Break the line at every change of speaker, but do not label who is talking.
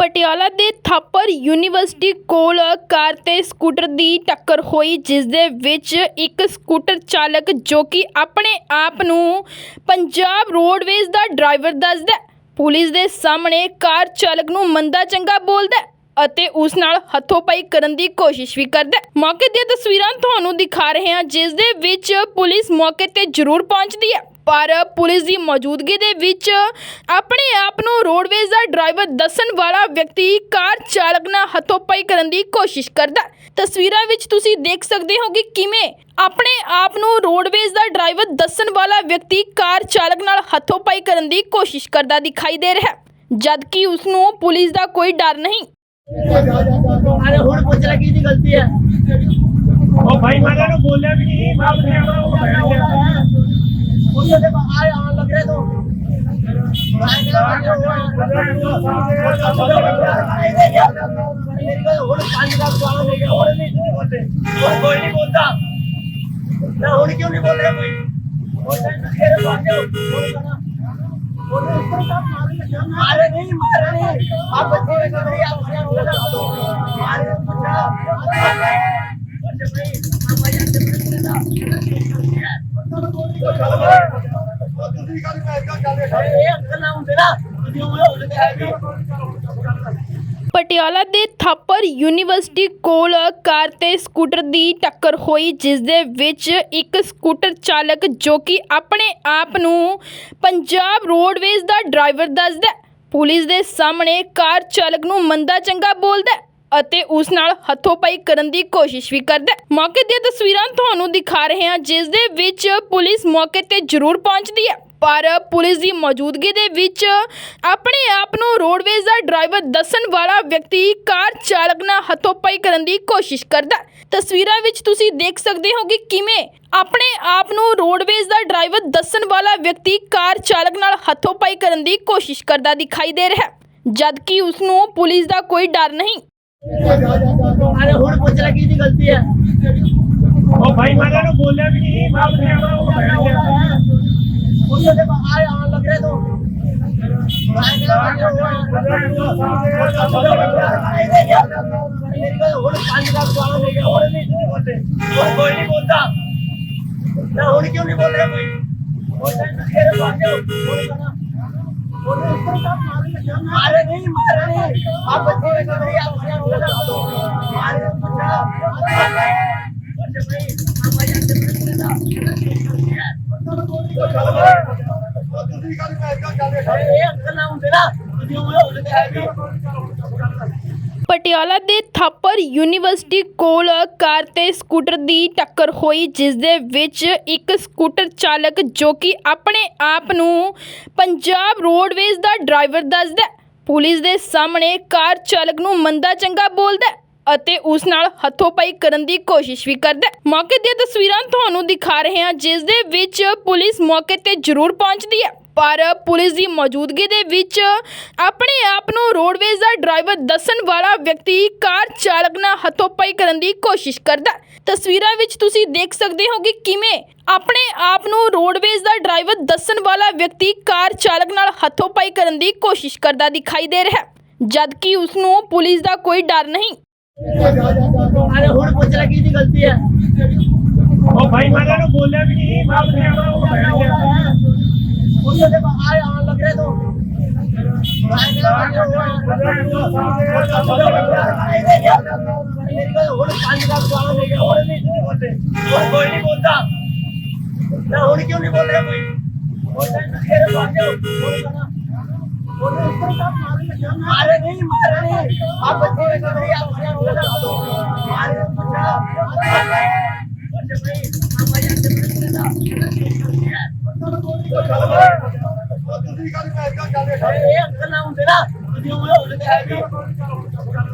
ਪਟਿਆਲਾ ਦੇ ਥਾਪਰ ਯੂਨੀਵਰਸਿਟੀ ਕੋਲ ਕਾਰ ਤੇ ਸਕੂਟਰ ਦੀ ਟੱਕਰ ਹੋਈ ਜਿਸ ਦੇ ਵਿੱਚ ਇੱਕ ਸਕੂਟਰ ਚਾਲਕ ਜੋ ਕਿ ਆਪਣੇ ਆਪ ਨੂੰ ਪੰਜਾਬ ਰੋਡਵੇਜ਼ ਦਾ ਡਰਾਈਵਰ ਦੱਸਦਾ ਹੈ, ਪੁਲਿਸ ਦੇ ਸਾਹਮਣੇ ਕਾਰ ਚਾਲਕ ਨੂੰ ਮੰਦਾ ਚੰਗਾ ਬੋਲਦਾ ਹੈ ਅਤੇ ਉਸ ਨਾਲ ਹੱਥੋਂ-ਪਾਈ ਕਰਨ ਦੀ ਕੋਸ਼ਿਸ਼ ਵੀ ਕਰਦਾ ਹੈ। ਮੌਕੇ ਦੀਆਂ ਤਸਵੀਰਾਂ ਤੁਹਾਨੂੰ ਦਿਖਾ ਰਹੇ ਹਾਂ ਜਿਸ ਦੇ ਵਿੱਚ ਪੁਲਿਸ ਮੌਕੇ ਤੇ ਜ਼ਰੂਰ ਪਹੁੰਚਦੀ ਹੈ ਪਰ ਪੁਲਿਸ ਦੀ ਮੌਜੂਦਗੀ ਦੇ ਵਿੱਚ ਆਪਣੇ ਆਪ ਨੂੰ ਰੋਡਵੇਜ਼ ਦਾ ਡਰਾਈਵਰ ਦੱਸਣ ਵਾਲਾ ਵਿਅਕਤੀ ਕਾਰ ਚਾਲਕ ਨਾਲ ਹੱਥੋਂ-ਪਾਈ ਕਰਨ ਦੀ ਕੋਸ਼ਿਸ਼ ਕਰਦਾ। ਤਸਵੀਰਾਂ ਵਿੱਚ ਤੁਸੀਂ ਦੇਖ ਸਕਦੇ ਹੋ ਕਿ ਕਿਵੇਂ ਆਪਣੇ ਆਪ ਨੂੰ ਰੋਡਵੇਜ਼ ਦਾ ਡਰਾਈਵਰ ਦੱਸਣ ਵਾਲਾ ਵਿਅਕਤੀ ਕਾਰ ਚਾਲਕ ਨਾਲ ਹੱਥੋਂ-ਪਾਈ ਕਰਨ ਦੀ ਕੋਸ਼ਿਸ਼ ਕਰਦਾ ਦਿਖਾਈ ਦੇ ਰਿਹਾ ਹੈ। ਜਦਕਿ ਉਸ ਨੂੰ ਪੁਲਿਸ ਦਾ ਕੋਈ ਡਰ ਨਹੀਂ।
ਅਰੇ ਹੁਣ ਪੁੱਛ ਲੈ ਕਿਹਦੀ ਗਲਤੀ ਹੈ?
ਉਹ ਭਾਈ ਮੈਂ ਨੂੰ ਬੋਲਿਆ ਵੀ ਨਹੀਂ ਆਪ ਨੂੰ ਬੋਲਿਆ
ਉਹਦੇ ਤੇ ਆਏ ਆਣ ਲੱਗ ਰਹੇ ਤੋਂ। ਹੁਣ ਪੰਜ ਦਾ ਸਵਾਲ ਹੋ ਗਿਆ ਹੁਣ ਨਹੀਂ ਬੋਲਦੇ ਕੋਈ ਨਹੀਂ। ਬੋਲਦਾ ਨਾ ਹੁਣ ਕਿਉਂ ਨਹੀਂ ਬੋਲ ਰਿਹਾ ਕੋਈ ਉਹ ਤਾਂ ਫੇਰ ਬਾਜੋ ਉਹ ਉੱਪਰ ਤਾਂ ਮਾਰੇ ਨਹੀਂ। ਮਾਰੇ ਆਪ ਬੱਚੇ ਕਰੀ ਆਪ
ਪਟਿਆਲਾ ਦੇ ਥਾਪਰ ਯੂਨੀਵਰਸਿਟੀ ਕੋਲ ਕਾਰ ਤੇ ਸਕੂਟਰ ਦੀ ਟੱਕਰ ਹੋਈ ਜਿਸ ਦੇ ਵਿੱਚ ਇੱਕ ਸਕੂਟਰ ਚਾਲਕ ਜੋ ਕਿ ਆਪਣੇ ਆਪ ਨੂੰ ਪੰਜਾਬ ਰੋਡਵੇਜ਼ ਦਾ ਡਰਾਈਵਰ ਦੱਸਦਾ ਹੈ, ਪੁਲਿਸ ਦੇ ਸਾਹਮਣੇ ਕਾਰ ਚਾਲਕ ਨੂੰ ਮੰਦਾ ਚੰਗਾ ਬੋਲਦਾ ਹੈ ਅਤੇ ਉਸ ਨਾਲ ਹੱਥੋਂ-ਪਾਈ ਕਰਨ ਦੀ ਕੋਸ਼ਿਸ਼ ਵੀ ਕਰਦਾ ਹੈ। ਮੌਕੇ ਦੀਆਂ ਤਸਵੀਰਾਂ ਤੁਹਾਨੂੰ ਦਿਖਾ ਰਹੇ ਹਾਂ ਜਿਸ ਦੇ ਵਿੱਚ ਪੁਲਿਸ ਮੌਕੇ ਤੇ ਜ਼ਰੂਰ ਪਹੁੰਚਦੀ ਹੈ ਪਰ ਪੁਲਿਸ ਦੀ ਮੌਜੂਦਗੀ ਦੇ ਵਿੱਚ ਆਪਣੇ ਆਪ ਨੂੰ ਰੋਡਵੇਜ਼ ਦਾ ਡਰਾਈਵਰ ਦੱਸਣ ਵਾਲਾ ਵਿਅਕਤੀ ਕਾਰ ਚਾਲਕ ਨਾਲ ਹੱਥੋਂ-ਪਾਈ ਕਰਨ ਦੀ ਕੋਸ਼ਿਸ਼ ਕਰਦਾ ਤਸਵੀਰਾਂ ਵਿੱਚ ਤੁਸੀਂ ਦੇਖ ਸਕਦੇ ਹੋ ਕਿ ਕਿਵੇਂ ਆਪਣੇ ਆਪ ਨੂੰ ਰੋਡਵੇਜ਼ ਦਾ ਡਰਾਈਵਰ ਦੱਸਣ ਵਾਲਾ ਵਿਅਕਤੀ ਕਾਰ ਚਾਲਕ ਨਾਲ ਹੱਥੋਂ-ਪਾਈ ਕਰਨ ਦੀ ਕੋਸ਼ਿਸ਼ ਕਰਦਾ ਦਿਖਾਈ ਦੇ ਰਿਹਾ ਜਦਕਿ ਉਸ ਨੂੰ ਪੁਲਿਸ ਦਾ ਕੋਈ ਡਰ ਨਹੀਂ।
ਅਰੇ ਹੁਣ ਪੁੱਛ ਲੱਗੀ ਦੀ ਗਲਤੀ ਹੈ?
ਉਹ ਭਾਈ ਮੈਂ ਨੂੰ ਬੋਲਿਆ ਵੀ ਨਹੀਂ
ਮਾਫ ਕਰਵਾ ਉਹ ਕੋਈ ਨਹੀਂ ਬੋਲਦਾ ਨਾ ਹੁਣ ਕਿਉਂ ਨਹੀਂ ਬੋਲ ਰਿਹਾ ਕੋਈ ਮਾਰੇ ਨਹੀਂ ਮਾਰੇ ਨਹੀਂ ਆਪ ਤੇਰੇ ਕੋਲ ਹੀ ਆਪ ਮਾਰੇ ਬੰਦਾ ਇਹ ਅੰਕਲ ਨਾ ਹੁੰਦੇ ਨਾ।
ਪਟਿਆਲਾ ਦੇ ਥਾਪਰ ਯੂਨੀਵਰਸਿਟੀ ਕੋਲ ਕਾਰ ਤੇ ਸਕੂਟਰ ਦੀ ਟੱਕਰ ਹੋਈ ਜਿਸ ਦੇ ਵਿੱਚ ਇੱਕ ਸਕੂਟਰ ਚਾਲਕ ਜੋ ਕਿ ਆਪਣੇ ਆਪ ਨੂੰ ਪੰਜਾਬ ਰੋਡਵੇਜ਼ ਦਾ ਡਰਾਈਵਰ ਦੱਸਦਾ ਹੈ, ਪੁਲਿਸ ਦੇ ਸਾਹਮਣੇ ਕਾਰ ਚਾਲਕ ਨੂੰ ਮੰਦਾ ਚੰਗਾ ਬੋਲਦਾ ਹੈ ਅਤੇ ਉਸ ਨਾਲ ਹੱਥੋਂ-ਪਾਈ ਕਰਨ ਦੀ ਕੋਸ਼ਿਸ਼ ਵੀ ਕਰਦਾ ਹੈ। ਮੌਕੇ ਦੀਆਂ ਤਸਵੀਰਾਂ ਤੁਹਾਨੂੰ ਦਿਖਾ ਰਹੇ ਹਾਂ ਜਿਸ ਦੇ ਵਿੱਚ ਪੁਲਿਸ ਮੌਕੇ ਤੇ ਜ਼ਰੂਰ ਪਹੁੰਚਦੀ ਹੈ ਪਰ ਪੁਲਿਸ ਦੀ ਮੌਜੂਦਗੀ ਦੇ ਵਿੱਚ ਆਪਣੇ ਆਪ ਨੂੰ ਰੋਡਵੇਜ਼ ਦਾ ਡਰਾਈਵਰ ਦੱਸਣ ਵਾਲਾ ਵਿਅਕਤੀ ਕਾਰ ਚਾਲਕ ਨਾਲ ਹੱਥੋਂ-ਪਾਈ ਕਰਨ ਦੀ ਕੋਸ਼ਿਸ਼ ਕਰਦਾ ਤਸਵੀਰਾਂ ਵਿੱਚ ਤੁਸੀਂ ਦੇਖ ਸਕਦੇ ਹੋ ਕਿ ਕਿਵੇਂ ਆਪਣੇ ਆਪ ਨੂੰ ਰੋਡਵੇਜ਼ ਦਾ ਡਰਾਈਵਰ ਦੱਸਣ ਵਾਲਾ ਵਿਅਕਤੀ ਕਾਰ ਚਾਲਕ ਨਾਲ ਹੱਥੋਂ-ਪਾਈ ਕਰਨ ਦੀ ਕੋਸ਼ਿਸ਼ ਕਰਦਾ ਦਿਖਾਈ ਦੇ ਰਿਹਾ ਜਦ ਕਿ ਉਸ ਨੂੰ ਪੁਲਿਸ ਦਾ ਕੋਈ ਡਰ ਨਹੀਂ।
ਅਰੇ ਹੁਣ ਪੁੱਛ ਲੱਗੀ ਦੀ ਗਲਤੀ ਹੈ?
ਉਹ ਭਾਈ ਮਾਲਾ ਨੂੰ ਬੋਲਿਆ ਵੀ ਨਹੀਂ
ਮਾਫ ਨਹੀਂ ਆਵਾ ਉਹ ਉਹਦੇ ਤੇ ਆਏ ਆਣ ਲੱਗ ਰਹੇ ਤੋਂ। ਕੋਈ ਨਹੀਂ ਬੋਲਦਾ ਨਾ ਹੁਣ ਕਿਉਂ ਨਹੀਂ ਬੋਲ ਰਿਹਾ ਕੋਈ ਮਾਰੇ ਨਹੀਂ ਮਾਰੇ ਨਹੀਂ ਆਪ ਬੱਚੇ ਕਰ ਰਹੀ ਆਪ ਮਾਰੇ ਮਾਰੇ ਇਹ ਅੰਕਲ ਨਾ ਹੁੰਦੇ ਨਾ ਤੁਸੀਂ ਉਹ ਉਹਦੇ ਤੇ ਆਏ